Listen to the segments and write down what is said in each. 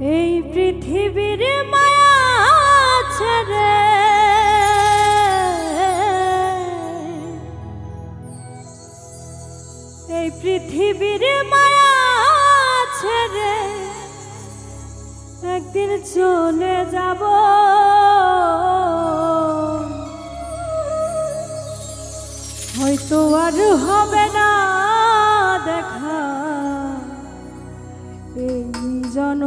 পৃথিবীর মায়া ছেড়ে। এই পৃথিবীর মায়া ছেড়ে একদিন চলে যাব। হয়তো আর হবে না দেখা। এই জন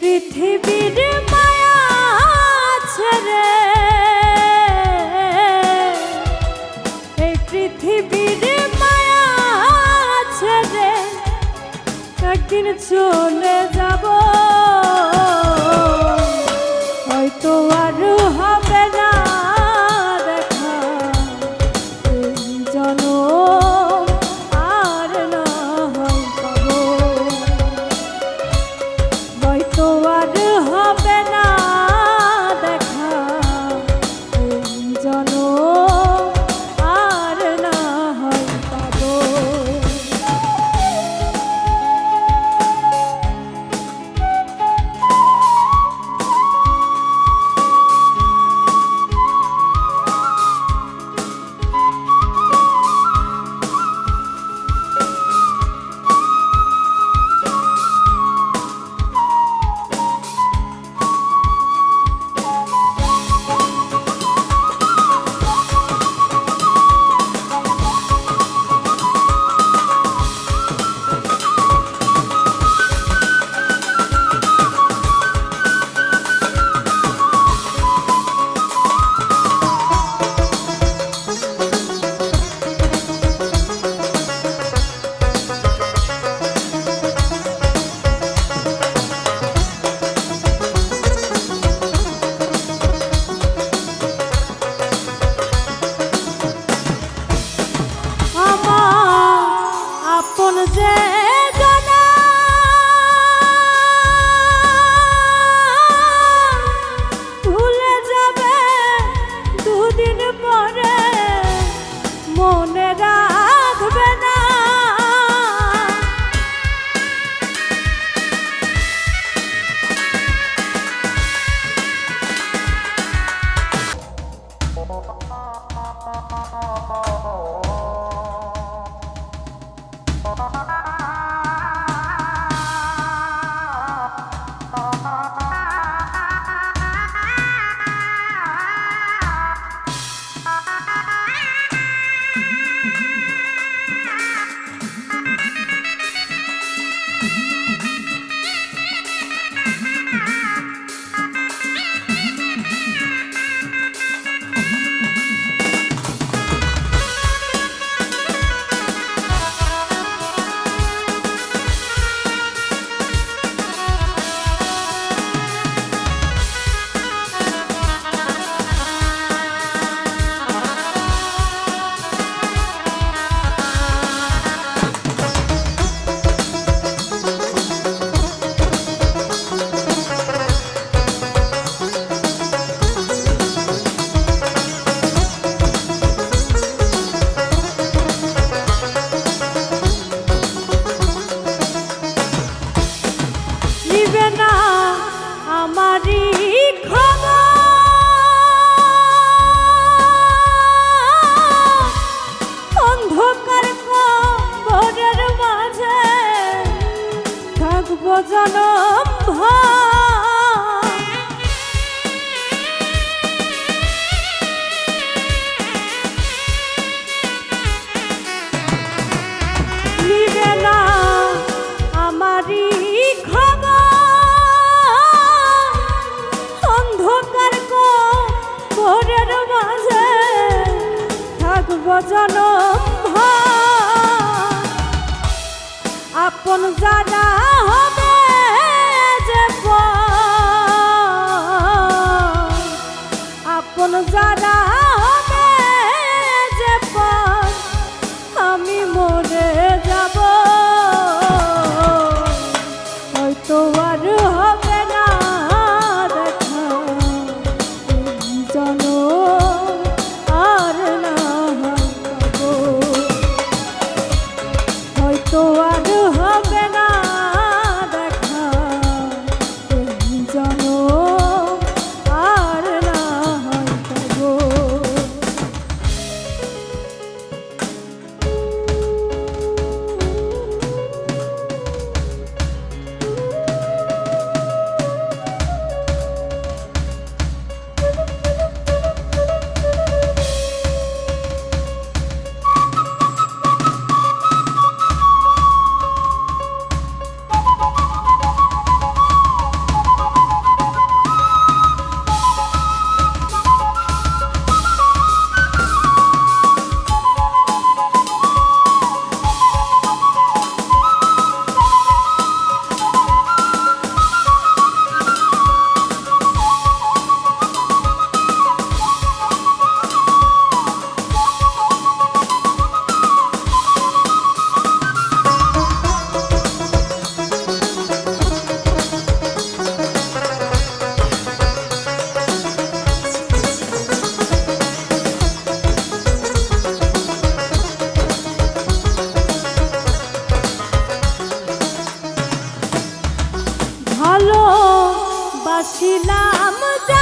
পৃথিবীর মায়া ছেড়ে এই পৃথিবীর মায়া ছেড়ে একদিন চলে ভজন আপন যারা হবে যে আপন যারা și la măzea